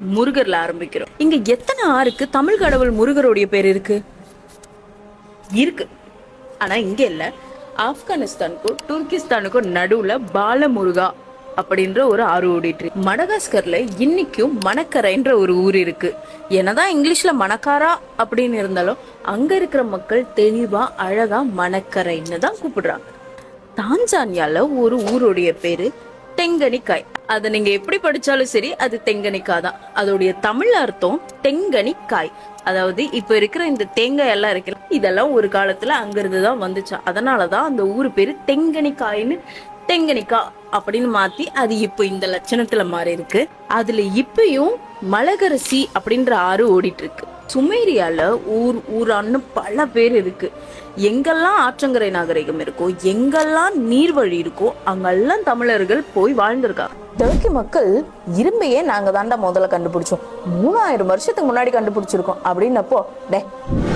முருகர்ல ஆரம்பிக்கிறோம். இங்க எத்தனை ஆறுக்கு தமிழ் கடவுள் முருகருடைய பேர் இருக்கு? இருக்கு. ஆனா இங்க இல்ல. ஆப்கானிஸ்தானுக்கும் துர்கிஸ்தானுக்கும் நடுவுல பாலமுருகா அப்படின்ற ஒரு ஆறு ஓடிட்டு இருக்கு. மடகாஸ்கர்ல இன்னைக்கும் மணக்கரைன்ற ஒரு ஊர் இருக்கு. என்னதான் இங்கிலீஷ்ல மணக்காரா அப்படின்னு இருந்தாலும் அங்க இருக்கிற மக்கள் தெளிவா அழகா மணக்கரைன்னு தான் கூப்பிடுறாங்க. தான்சானியால ஒரு ஊருடைய பேரு தெங்கனிக்காய். அதை நீங்க எப்படி படிச்சாலும் சரி அது தெங்கனிக்காய் தான் அதோடைய தமிழ் அர்த்தம் தெங்கனிக்காய். அதாவது இப்ப இருக்கிற இந்த தேங்காய் எல்லாம் இருக்கிற இதெல்லாம் ஒரு காலத்துல அங்கிருந்து தான் வந்துச்சு. அதனாலதான் அந்த ஊர் பேரு தெங்கனிக்காயின்னு தெங்கனிக்கா அப்படின்னு மாத்தி அது இப்போ இந்த லட்சணத்துல மாறி இருக்கு அதுல இப்பயும் மலகரசி அப்படின்ற ஆறு ஓடிட்டு இருக்கு. சுமேரியாவில் ஊர் ஊரான்னு பல பேர் இருக்குது எங்கெல்லாம் ஆற்றங்கரை நாகரிகம் இருக்கோ எங்கெல்லாம் நீர்வழி இருக்கோ அங்கெல்லாம் தமிழர்கள் போய் வாழ்ந்திருக்காங்க. டர்க்கி மக்கள் இரும்பையே நாங்கள் தாண்டா முதல்ல கண்டுபிடிச்சோம். மூணாயிரம் வருஷத்துக்கு முன்னாடி கண்டுபிடிச்சிருக்கோம். அப்படின்னப்போ டே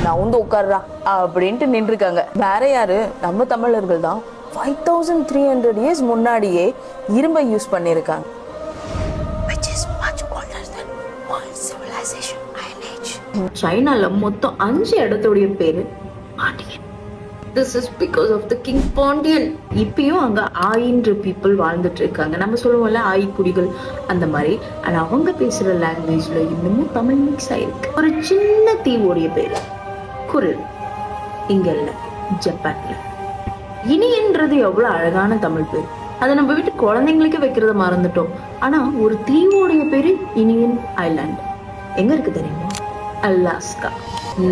நான் வந்து உட்கார்றா அப்படின்ட்டு நின்றுருக்காங்க. வேற யாரு? நம்ம தமிழர்கள் தான். Five thousand three hundred years முன்னாடியே இரும்பை யூஸ் பண்ணியிருக்காங்க. சைனால மொத்தம் அஞ்சு இடத்துடைய பேரு Pandian. This is because of the king Pandian இப்பயும் அங்க ஆயின்ற பீப்புள் வாழ்ந்துட்டு இருக்காங்க. நம்ம சொல்லுவோம்ல ஆயி குடிகள் அந்த மாதிரி. ஆனா அவங்க பேசுற லாங்குவேஜ்ல இன்னமும் தமிழ் மிக்ஸ் ஆயிருக்கு. ஒரு சின்ன தீவோடைய பேரு குரல். இங்க இல்ல ஜப்பான்ல. இனின்றது எவ்வளவு அழகான தமிழ் பேர். அதை நம்ம வீட்டு குழந்தைங்களுக்கு வைக்கிறத மறந்துட்டோம். ஆனா ஒரு தீவோடைய பேரு இனியன் ஐலாண்ட். எங்க இருக்கு தெரியுமா? அலாஸ்கா.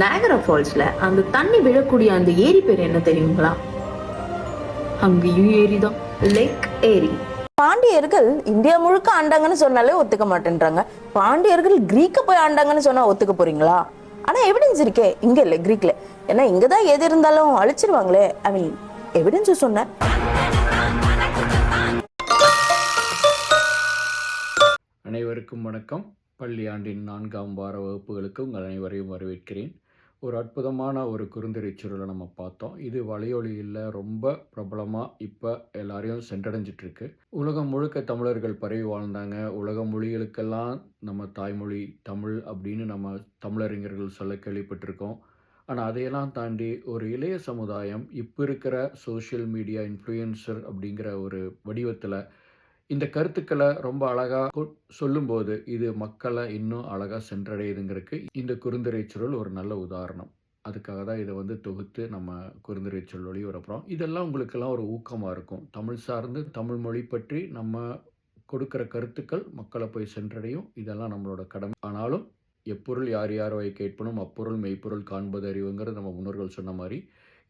நாகரா ஃபால்ஸ்ல அந்த தண்ணி விழக்கூடிய அந்த ஏரி பேர் என்ன தெரியுங்களா? அங்கேயும் ஏரி தான் லேக் ஏரி. பாண்டியர்கள் இந்தியா முழுக்க ஆண்டாங்கன்னு சொன்னாலே ஒத்துக்க மாட்டேன்றாங்க. பாண்டியர்கள் கிரீக்க போய் ஆண்டாங்கன்னு சொன்னா ஒத்துக்க போறீங்களா? ஆனா எவிடன்ஸ் இருக்கே. இங்க இல்ல கிரீக்ல. ஏன்னா இங்கதான் எது இருந்தாலும் அழிச்சிருவாங்களே. ஐ மீன் எவிடன்ஸ் சொன்னேன் அனைவருக்கும் வணக்கம். பள்ளியாண்டின் நான்காம் வார வகுப்புகளுக்கு உங்கள் அனைவரையும் வரவேற்கிறேன். ஒரு அற்புதமான ஒரு குறுந்தொகை சுருளை நம்ம பார்த்தோம். இது வலையொலியில் ரொம்ப பிரபலமாக இப்போ எல்லாரையும் சென்றடைஞ்சிட்ருக்கு. உலகம் முழுக்க தமிழர்கள் பரவி வாழ்ந்தாங்க. உலக மொழிகளுக்கெல்லாம் நம்ம தாய்மொழி தமிழ் அப்படின்னு நம்ம தமிழறிஞர்கள் சொல்ல கேள்விப்பட்டிருக்கோம். ஆனால் அதையெல்லாம் தாண்டி ஒரு இளைய சமுதாயம் இப்போ இருக்கிற சோஷியல் மீடியா இன்ஃப்ளூயன்சர் அப்படிங்கிற ஒரு வடிவத்தில் இந்த கருத்துக்களை ரொம்ப அழகாக சொல்லும்போது இது மக்களை இன்னும் அழகாக சென்றடையுதுங்கிறதுக்கு இந்த குறுந்துரை சுருள் ஒரு நல்ல உதாரணம். அதுக்காக தான் இதை வந்து தொகுத்து நம்ம குறுந்துரை சொல் வழி இதெல்லாம் உங்களுக்கெல்லாம் ஒரு ஊக்கமாக இருக்கும். தமிழ் சார்ந்து தமிழ் மொழி பற்றி நம்ம கொடுக்குற கருத்துக்கள் மக்களை போய் சென்றடையும். இதெல்லாம் நம்மளோட கடமை. ஆனாலும் எப்பொருள் யார் யார் வை கேட்பனும் அப்பொருள் மெய்ப்பொருள் காண்பது அறிவுங்கிறது நம்ம முன்னோர்கள் சொன்ன மாதிரி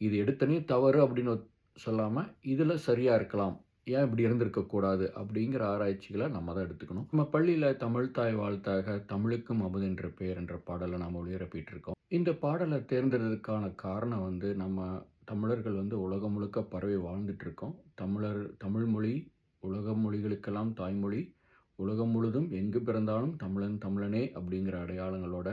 இது எடுத்தனே தவறு அப்படின்னு சொல்லாமல் இதில் சரியாக இருக்கலாம். ஏன் இப்படி இருந்திருக்கக்கூடாது அப்படிங்கிற ஆராய்ச்சிகளை நம்ம தான் எடுத்துக்கணும். நம்ம பள்ளியில் தமிழ் தாய் வாழ்த்தாக தமிழுக்கும் அமுது என்ற பெயர் என்ற பாடலை நாம் ஒளிபரப்பிட்டு இருக்கோம் இந்த பாடலை தேர்ந்தெடுத்ததுக்கான காரணம் வந்து நம்ம தமிழர்கள் வந்து உலகம் முழுக்க பரவி வாழ்ந்துட்டு இருக்கோம் தமிழர் தமிழ் மொழி உலக மொழிகளுக்கெல்லாம் தாய்மொழி உலகம் முழுதும் எங்கு பிறந்தாலும் தமிழன் தமிழனே அப்படிங்கிற அடையாளங்களோட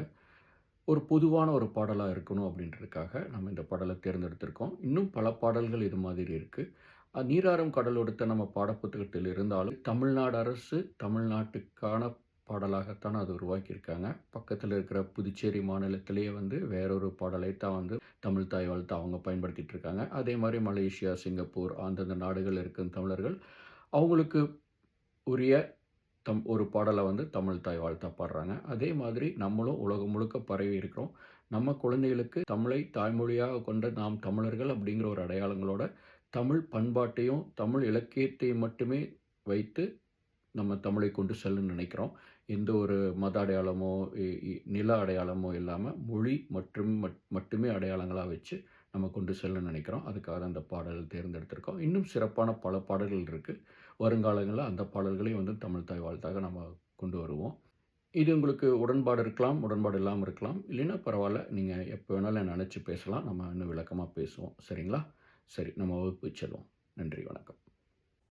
ஒரு பொதுவான ஒரு பாடலாக இருக்கணும் அப்படின்றதுக்காக நம்ம இந்த பாடலை தேர்ந்தெடுத்திருக்கோம். இன்னும் பல பாடல்கள் இது மாதிரி இருக்குது நீராறும் கடலொடுத்த நம்ம பாடப்புத்தகத்தில் இருந்தாலும் தமிழ்நாடு அரசு தமிழ்நாட்டுக்கான பாடலாகத்தான் அது உருவாக்கியிருக்காங்க. பக்கத்தில் இருக்கிற புதுச்சேரி மாநிலத்திலேயே வந்து வேறொரு பாடலை தான் வந்து தமிழ் தாய் வாழ்த்து அவங்க பயன்படுத்திகிட்டு இருக்காங்க அதே மாதிரி மலேசியா சிங்கப்பூர் அந்தந்த நாடுகள் இருக்கும் தமிழர்கள் அவங்களுக்கு உரிய தம் ஒரு பாடலை வந்து தமிழ் தாய் வாழ்த்தா பாடுறாங்க. அதே மாதிரி நம்மளும் உலகம் முழுக்க பரவி இருக்கிறோம். நம்ம குழந்தைகளுக்கு தமிழை தாய்மொழியாக கொண்ட நாம் தமிழர்கள் அப்படிங்கிற ஒரு அடையாளங்களோட தமிழ் பண்பாட்டையும் தமிழ் இலக்கியத்தையும் மட்டுமே வைத்து நம்ம தமிழை கொண்டு செல்லுன்னு நினைக்கிறோம். எந்த ஒரு மத அடையாளமோ இ- இ- நில அடையாளமோ இல்லாமல் மொழி மற்றும் மட்- மட்டுமே அடையாளங்களாக வச்சு நம்ம கொண்டு செல்லுன்னு நினைக்கிறோம். அதுக்காக தான் அந்த பாடல் தேர்ந்தெடுத்திருக்கோம். இன்னும் சிறப்பான பல பாடல்கள் இருக்குது வருங்காலங்களில் அந்த பாடல்களையும் வந்து தமிழ் தாய் வாழ்த்தாக நம்ம கொண்டு வருவோம். இது உங்களுக்கு உடன்பாடு இருக்கலாம் உடன்பாடு இல்லாமல் இருக்கலாம். இல்லைன்னா பரவாயில்ல நீங்கள் எப்போ வேணாலும் நினச்சி பேசலாம். நம்ம இன்னும் விளக்கமாக பேசுவோம். சரிங்களா? சரி நம்ம வகுப்பு செல்வோம். நன்றி வணக்கம்.